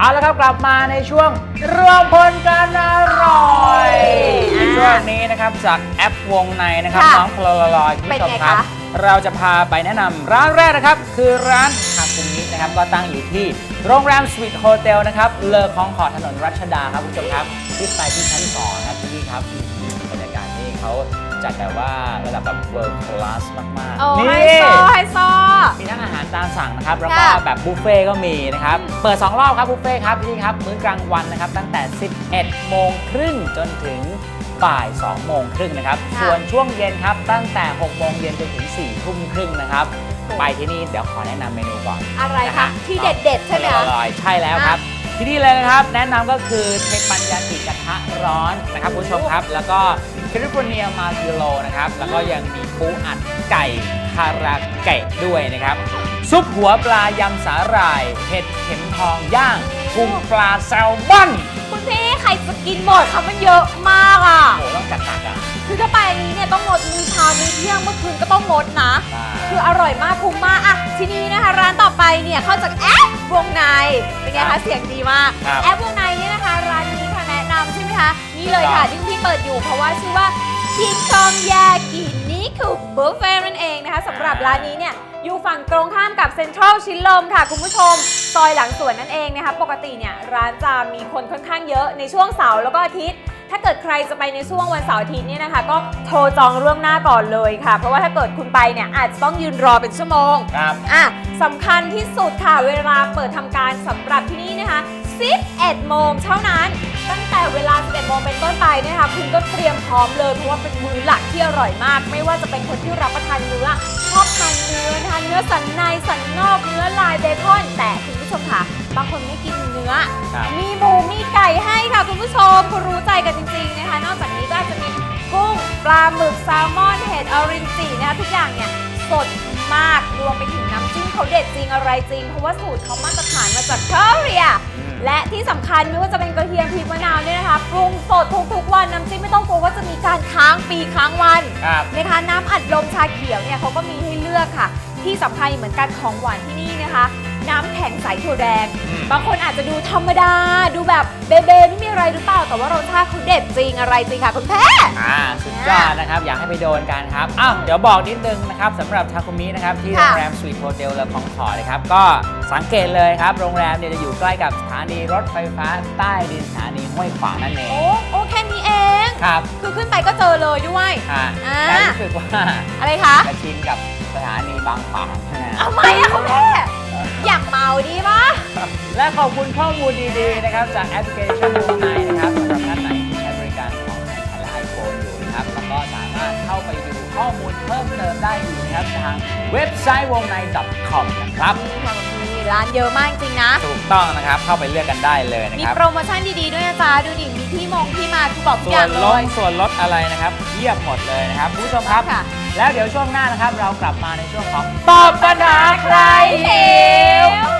เอาละครับกลับมาในช่วงรวมพลกันอร่อยอ่าช่วงนี้นะครับจากแอปวงในนะครับค่ะน้องพลลอยคุณผู้ชมเป็นไงครับ คะ เราจะพาไปแนะนำร้านแรกนะครับ คือร้านคาคุมินะครับก็ตั้งอยู่ที่โรงแรมสวีทโฮเทลนะครับเลอคองขอดถนนรัชดาครับคุณผู้ชมครับที่ไปที่ชั้นสองครับที่นี่ครับบรรยากาศนี่เขาจัดแบบว่าระดับแบบ world class มากโอ้ๆไฮนี่ โซไฮโซ มีทั้งอาหาร ตามสั่งนะครับ แล้วก็ค่ะแบบบุฟเฟ่ก็มีนะครับ เปิด 2 รอบครับบุฟเฟ่ครับที่นี่ครับ มื้อกลางวันนะครับ ตั้งแต่ 11 โมงครึ่งจนถึงบ่าย 2 โมงครึ่งนะครับ ค่ะส่วนช่วงเย็นครับ ตั้งแต่ 6 โมงเย็นจนถึง 4 ทุ่มครึ่งนะครับไปที่นี่เดี๋ยวขอแนะนำเมนูก่อน อะไรนะคะฮะที่เด็ดๆใช่ไหมอคะ ร่อยใช่แล้วครับ ที่นี่เลยนะครับ แนะนำก็คือเทปัญญาติกระทะร้อนนะครับคุณผู้ชมครับ แล้วก็แคลิฟอร์เนียมากิโลนะครับ แล้วก็ยังมีปูอัดไก่คาราเกะด้วยนะครับ ซุปหัวปลายำสาหร่ายเห็ดเข็มทองย่างกุ้งปลาแซลมอนคุณพี่ใครจะกินหมดคะมันเยอะมากอะ โอ้โหต้องจัดหนักอะ คือถ้าไปอันนี้เนี่ยต้องงดมื้อเช้ามื้อเที่ยงเมื่อคืนก็ต้องงดนะคืออร่อยมากคุ้มมากอะทีนี้นะคะร้านต่อไปเนี่ยเข้าจากแอปวงในเป็นไงครัคะบเสียงดีมากครับแอปวงในเนี่ยนะคะ ร้านนี้ค่ะแนะนำใช่ไหมคะนี่เลยค่ะครับ ที่พี่เปิดอยู่เพราะว่าชื่อว่าคิงคองยากิ นี่คือบุฟเฟ่นั่นเองนะคะสำหรับร้านนี้เนี่ยอยู่ฝั่งตรงข้ามกับเซ็นทรัลชิดลมค่ะ คุณผู้ชม ซอยหลังสวนนั่นเองนะคะ ปกติเนี่ยร้านจะมีคนค่อนข้างเยอะในช่วงเสาร์แล้วก็อาทิตย์ ถ้าเกิดใครจะไปในช่วงวันเสาร์อาทิตย์เนี่ยนะคะ ก็โทรจองล่วงหน้าก่อนเลยค่ะ เพราะว่าถ้าเกิดคุณไปเนี่ยอาจจะต้องยืนรอเป็นชั่วโมงครับอะสำคัญที่สุดค่ะเวลาเปิดทำการสำหรับที่นี่นะคะ11โมงเท่านั้นตั้งแต่ เวลา 11โมงเป็นต้นไปเนยคะคุณก็เตรียมพร้อมเลยเพราะว่าเป็นมื้อหลักที่อร่อยมาก ไม่ว่าจะเป็นคนที่รับประทานเนื้อชอบทานเนื้อนะคะเนื้อสันในสันนอกเนื้อลายเบคอนแต่คุณผู้ชมค่ะบางคนไม่กินเนื้อ ครับ มีหมูมีไก่ให้ค่ะคุณผู้ชมคุณรู้ใจกันจริงๆนะคะ นอกจากนี้ก็อาจจะมีกุ้งปลาหมึกแซลมอนเห็ดออรินจินะคะทุกอย่างเนี่ยสด มากรวมไปถึงน้ำจิ้มเขาเด็ดจริงอะไรจริง เพราะว่าสูตรเขามาตรฐานมาจากเกาหลีและที่สำคัญไม่ว่าจะเป็นกระเทียมพริกมะนาวเนี่ยนะคะปรุงสดทุกๆวันน้ำจิ้มไม่ต้องกลัวว่าจะมีการค้างปีค้างวันครับ นะคะน้ำอัดลมชาเขียวเนี่ยเขาก็มีให้เลือกค่ะ ที่สำคัญเหมือนกันของหวานที่นี่นะคะ น้ำแข็งใสถั่วแดง อืม บางคนอาจจะดูธรรมดา ดูแบบเบเบไม่มีอะไรหรือเปล่า แต่ว่ารสชาติเขาเด็ดจริงอะไรจริงค่ะคุณแพ้ อ่าสุดยอดนะครับ อยากให้ไปโดนกันครับอ้าวเดี๋ยวบอกนิดนึงนะครับสำหรับทาคุมินะครับ ที่โรค่ะ งแรมสวีทโฮเทลเลอของขอนะครับ ก็สังเกตเลยครับ โรงแรมเนี่ยจะอยู่ใกล้กับสถานีรถไฟฟ้าใต้ดินสถานีห้วยขวางนั่นเองโอ้โอ้แค่นี้เอง ครับคือขึ้นไปก็เจอเลยด้วย อ่าอ่า แต่รู้สึกว่าอะไรคะ จะชินกับสถานี บางขวางนะทำไมอะคุณแม่อยากเมาดีปะและขอบคุณข้อมูลดีๆ นะครับ จากแอปพลิเคชันวงในนะครับสำหรับท่านไหนที่ใช้บริการของไอแพดและไอโฟนอยู่นะครับ แล้วก็สามารถเข้าไปดูข้อมูลเพิ่มเติมได้อยู่นะครับ ทางเว็บไซต์วงใน .com นะครับมี ร้านเยอะมากจริงนะ ถูกต้องนะครับ เข้าไปเลือกกันได้เลยนะมีครับ โปรโมชั่นดีๆด้วยนะจ๊ะดูนี่มีที่มงที่มาทุกบ่อวย่างลเลดย ส่วนลดอะไรนะครับเทียบหมดเลยนะครับคุณผู้ชมครับแล้วเดี๋ยวช่วงหน้านะครับ เรากลับมาในช่วงของตอบปัญหาใครหิว ว